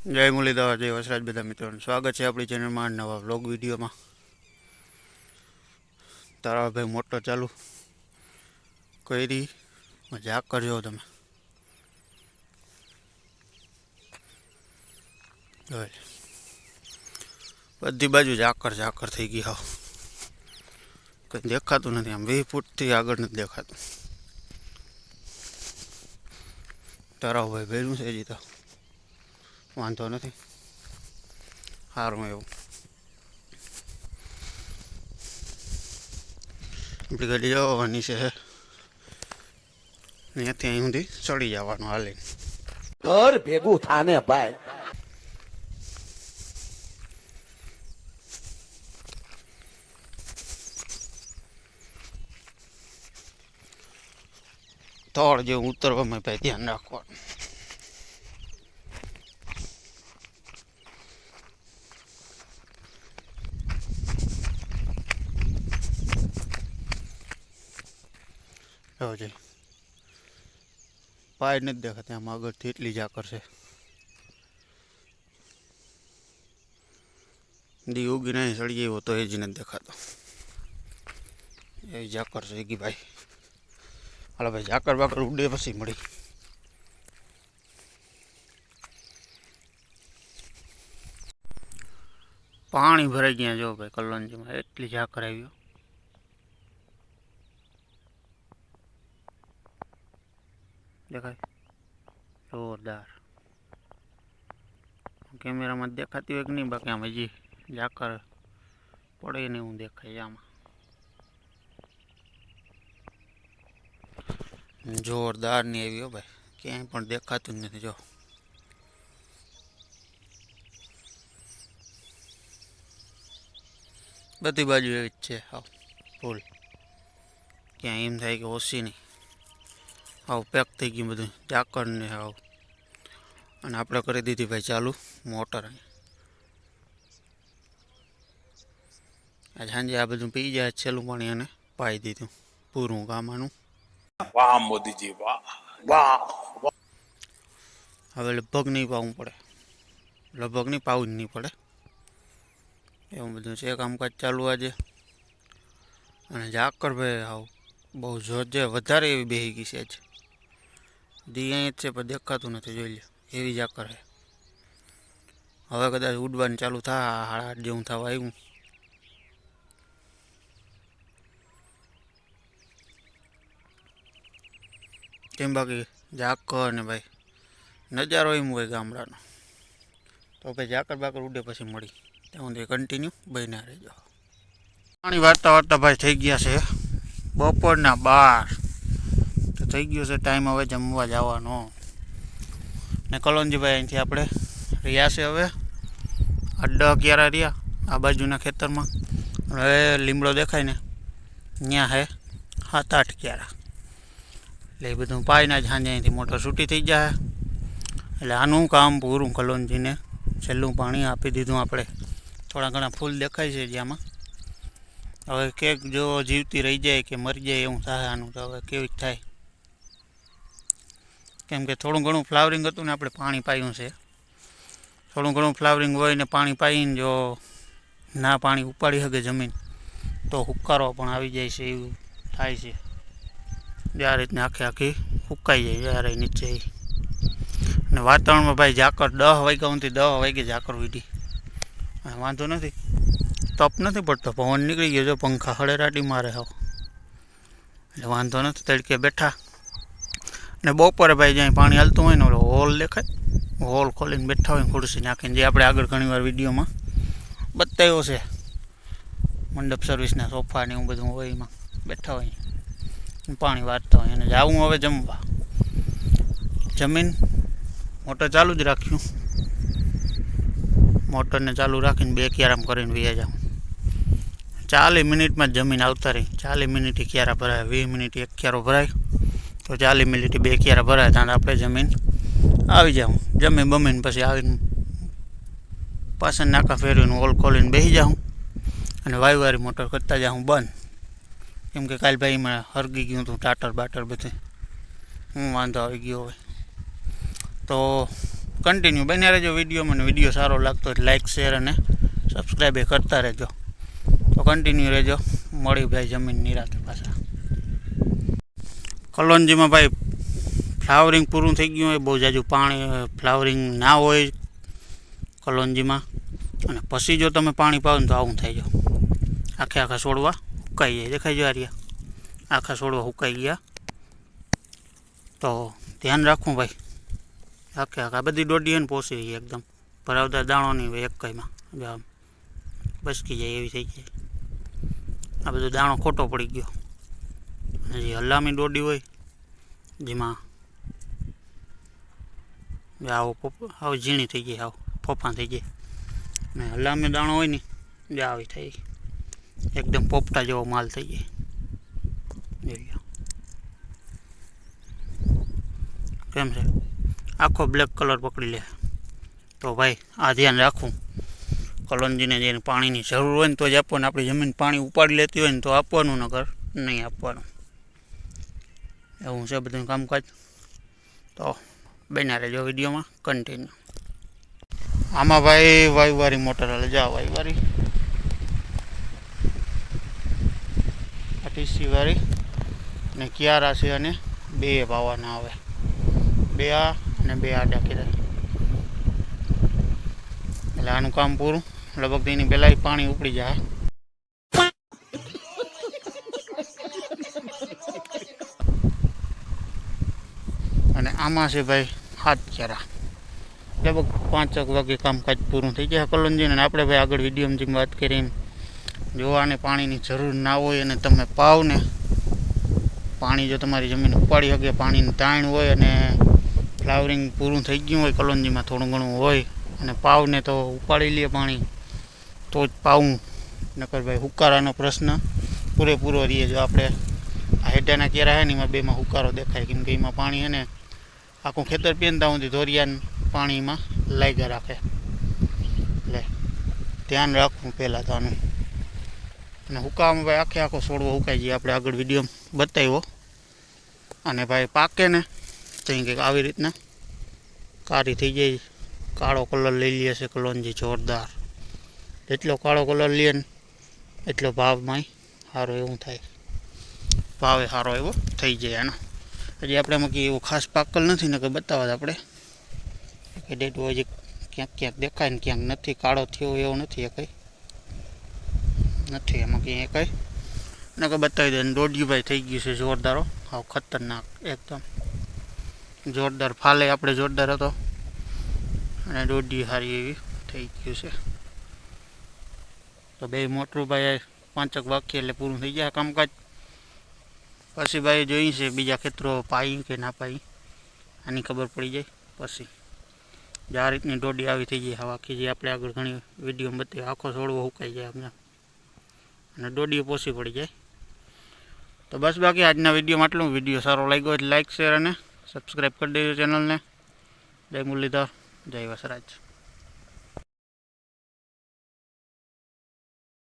જય મુરલીધર, જય વસરાજ બધા મિત્રોનું સ્વાગત છે આપણી ચેનલમાં નવા વ્લોગ વિડીયોમાં. તારાભાઈ મોટો ચાલુ કરી. મજાક કરજો તમે. બધી બાજુ ઝાકર ઝાકર થઈ ગઈ હાવ. કંઈ દેખાતું નથી આમ વીસ ફૂટથી આગળ નથી દેખાતું. તારાભાઈ ભેરું છે હજી તો. વાંધો નથી. સારું એવું. આપણી ગાડી જવાની છે. ત્યાંથી અહીં સુધી ચડી જવાનું હાલે. ઘર ભેગું થાને ભાઈ. તળ જેવું ઉતરવામાં ભાઈ ધ્યાન રાખવાનું. જોજે પાય નથી દેખાતી, આમ આગળથી એટલી જ આકર્ષે દી ઉગી નહીં સળી ગયો તો એ જ નથી દેખાતો. એ જાકર છે ગઈ ભાઈ. હાલો ભાઈ, ઝાકર બાકર ઉડે પછી મળી. પાણી ભરાઈ ગયા જો ભાઈ કલ્લોનજીમાં એટલી ઝાકર આવ્યો દેખાય જોરદાર કેમેરામાં દેખાતી હોય કે નહીં બાકી આમ હજી ઝાકર પડે ને એવું દેખાય આમાં જોરદારની આવી હો ભાઈ ક્યાંય પણ દેખાતું જ નથી જો બધી બાજુ એવી જ છે હાવ ફૂલ ક્યાંય એમ થાય કે ઓછી નહીં હાવ પેક થઈ ગયું બધું. ચાકર ને હાવ અને આપણે કરી દીધી ભાઈ ચાલુ મોટર અહીં. સાંજે આ બધું પી જાય છેલ્લું પાણી અને પાઈ દીધું. પૂરું ગામાનું. વાહ મોદીજી વાહ વાહ હવે લગભગ નહીં પાવું પડે. લગભગ નહીં પાવું જ નહીં પડે. એવું બધું છે કામકાજ ચાલુ આજે. અને જાકર ભાઈ આવ બહુ જોજે વધારે એવી બેહી ગઈ છે આજ. દી જ છે, પણ દેખાતું નથી, જોઈ લે એવી ઝાકર છે. હવે કદાચ ઉડવાનું ચાલુ થાય હાડા જેવું થવા આવ્યું. કેમ બાકી ઝાકર ને ભાઈ? નજારો એમ હોય ગામડાનો. તો ભાઈ ઝાકર બાકર ઉડે પછી મળી. ત્યાં સુધી કન્ટિન્યુ બન્યા રહેજો. પાણી વાર્તા વાર્તા ભાઈ થઈ ગયા છે. બપોરના બાર. થઈ ગયો છે ટાઈમ હવે જમવા જવાનો. ને કલોનજીભાઈ અહીંથી આપણે રહ્યા છે હવે. અડ્ડા ક્યારા રહ્યા, આ બાજુના ખેતરમાં. હવે લીમડો દેખાય ને ત્યાં હે, સાત આઠ ક્યારા. એટલે એ બધું પાઈને જ સાંજે અહીંથી મોટર છૂટી થઈ જાય એટલે આનું કામ પૂરું કલોનજીને છેલ્લું પાણી આપી દીધું આપણે. થોડા ઘણા ફૂલ દેખાય છે જ્યાંમાં. હવે કેક જો જીવતી રહી જાય કે મરી જાય એવું થાય આનું, તો હવે કેવી થાય. કેમ કે થોડું ઘણું ફ્લાવરિંગ હતું ને આપણે પાણી પાયું છે. થોડું ઘણું ફ્લાવરિંગ હોય ને પાણી પાઈને જો ના પાણી ઉપાડી શકે જમીન, તો હુક્કારો પણ આવી જાય છે એવું થાય છે. જે આ રીતને આખી આખી હુકાઈ જાય જ્યારે નીચે. અને વાતાવરણમાં ભાઈ ઝાકર દહ વાગ્યા સુધી દહ વાગે ઝાકર વીડી વાંધો નથી. તપ નથી પડતો, પવન નીકળી ગયો જો, પંખા હળેરાટી મારે હાવ. એટલે વાંધો નથી, તડકે બેઠા. ને બપોરે ભાઈ જ્યાં પાણી હાલતું હોય ને ઓલો હોલ દેખાય. હોલ ખોલીને બેઠા હોય ખુરશી નાખીને, જે આપણે આગળ ઘણીવાર વિડીયોમાં બતાવ્યો છે. મંડપ સર્વિસના સોફા ને એવું બધું હોય એમાં બેઠા હોય. પાણી વાંચતા હોય અને જાવું હવે જમવા. જમીન મોટર ચાલુ જ રાખ્યું. મોટરને ચાલુ રાખીને બે ક્યારામ કરીને વ્યા જાઉં. ચાલીસ મિનિટમાં જમીન આવતા રહી. ચાલીસ મિનિટે ક્યારા ભરાય, વીસ મિનિટે એક ક્યારો ભરાય. તો ચાલી મિનિટે બે ક્યારે ભરાય ત્યાં આપણે જમીન આવી જાઉં. જમી બમીને પછી આવીને પાછળ નાકા ફેરવીને ઓલ ખોલીને બેસી જાઉં અને વાયુવારી મોટર કરતા જાઉં બંધ. કેમ કે કાલ ભાઈ મેં હરગી ગયું હતું, ટાટર બાટર બધે. હું વાંધો આવી ગયો હોય તો કન્ટિન્યુ બન્યા રહેજો વીડિયો મને. વીડિયો સારો લાગતો હોય લાઇક શેર અને સબસ્ક્રાઈબ એ કરતા રહેજો. તો કન્ટિન્યુ રહેજો. મળી ભાઈ જમીન નિરાતે પાછા. કલોંજીમાં ભાઈ ફ્લાવરિંગ પૂરું થઈ ગયું હોય, બહુ જાજુ પાણી ફ્લાવરિંગ ના હોય કલોંજીમાં અને પછી જો તમે પાણી પાવો ને તો આવું થઈ જાવ આખે આખા છોડવા ઉકાઈ જાય. દેખાઈ જાય રહ્યા આખા છોડવા ઉકાઈ ગયા. તો ધ્યાન રાખવું ભાઈ. આખે આખા. બધી દોડી ને પોસી રહી એકદમ. ભરાવતા દાણો નહીં એક કઈમાં બસકી જાય એવી થઈ જાય આ બધો દાણો ખોટો પડી ગયો. જે હલામી દોડી હોય, જેમાં આવો પોપ આવો ઝીણી થઈ ગઈ, આવો ફોફા થઈ જાય ને હલામી દાણો હોય ને જે આવી થઈ એકદમ પોપટા જેવો માલ થઈ જાય કેમ છે? આખો બ્લેક કલર પકડી લે. તો ભાઈ, આ ધ્યાન રાખવું. કલોંજીને જેને પાણીની જરૂર હોય ને તો જ આપવાનું આપણી જમીન પાણી ઉપાડી લેતી હોય ને તો આપવાનું નગર નહીં આપવાનું. એવું છે બધું કામકાજ? તો બન્યા રહેજો વિડીયોમાં કન્ટિન્યુ આમાં ભાઈ વાયુવારી મોટર હાલે. જા વાયુવારી. આ ટીસી વાળી ને કિયારા છે અને બે પાવાના આવે બે આ અને બે આડા કીધા એટલે આનું કામ પૂરું. લગભગ તેની પહેલાં પાણી ઉપડી જાય અને આમાં છે ભાઈ, હાથ ક્યારા લગભગ પાંચેક વાગે કામકાજ પૂરું થઈ જાય કલોંજીને આપણે ભાઈ આગળ વિડીયોમાં જેમ વાત કરી એમ, જોવાને પાણીની જરૂર ના હોય અને તમે પાવ ને પાણી જો તમારી જમીન ઉપાડી શકે, પાણીનું તાણ હોય અને ફ્લાવરિંગ પૂરું થઈ ગયું હોય કલોંજીમાં થોડું ઘણું હોય અને પાવને તો ઉપાડી લે પાણી, તો જ પાવું. નકર ભાઈ હુકારાનો પ્રશ્ન પૂરેપૂરો રહીએ જો આપણે આ હેડાના કેરા છે ને એમાં બેમાં હુકારો દેખાય. કેમ કે એમાં પાણી છે ને આખું ખેતર પહેરતા સુધી ધોરિયાન પાણીમાં લાગ્યા રાખે. એટલે ધ્યાન રાખવું પહેલાં તો અને હુકામ ભાઈ આખે આખો છોડવો હુકાઈ જાય આપણે આગળ વીડિયો બતાવ્યો. અને ભાઈ પાકે ને ત્યાં કંઈક આવી રીતના કારી થઈ જાય. કાળો કલર લઈ લે છે કલોનજી, જોરદાર. એટલો કાળો કલર લે ને, એટલો ભાવમાં સારો એવું થાય. ભાવે સારો એવો થઈ જાય એનો હજી આપણે એમાં કંઈ એવું ખાસ પાકલ નથી ને કે બતાવવા આપણે. કે ડેટો હજી ક્યાંક ક્યાંક દેખાય ને ક્યાંક નથી, કાળો થયો એવો નથી એ કંઈ. નથી એમાં કંઈ કંઈ. ને કે બતાવી દે દોઢિયું ભાઈ થઈ ગયું છે જોરદારો હાવ ખતરનાક એકદમ. જોરદાર ફાલે, આપણે જોરદાર હતો. અને દોઢી સારી એવી થઈ ગયું છે. તો બે મોટરું ભાઈ પાંચક વાક્ય એટલે પૂરું થઈ જાય કામકાજ. પછી ભાઈ જોઈ છે બીજા ખેતરો પાઈ કે ના પાઈ, આની ખબર પડી જાય પછી. જે આ રીતની દોડી આવી થઈ જાય, હવા કે જે આપણે આગળ ઘણી વીડિયો બતાવી આખો છોડવો હુકાઈ જાય અમને. અને દોડીઓ પોસી પડી જાય. તો બસ બાકી આજના વિડીયોમાં આટલું. વીડિયો સારો લાગ્યો એટલે લાઇક શેર અને સબસ્ક્રાઈબ કરી દેજો ચેનલને જય મુરલીધર, જય વસરાજ.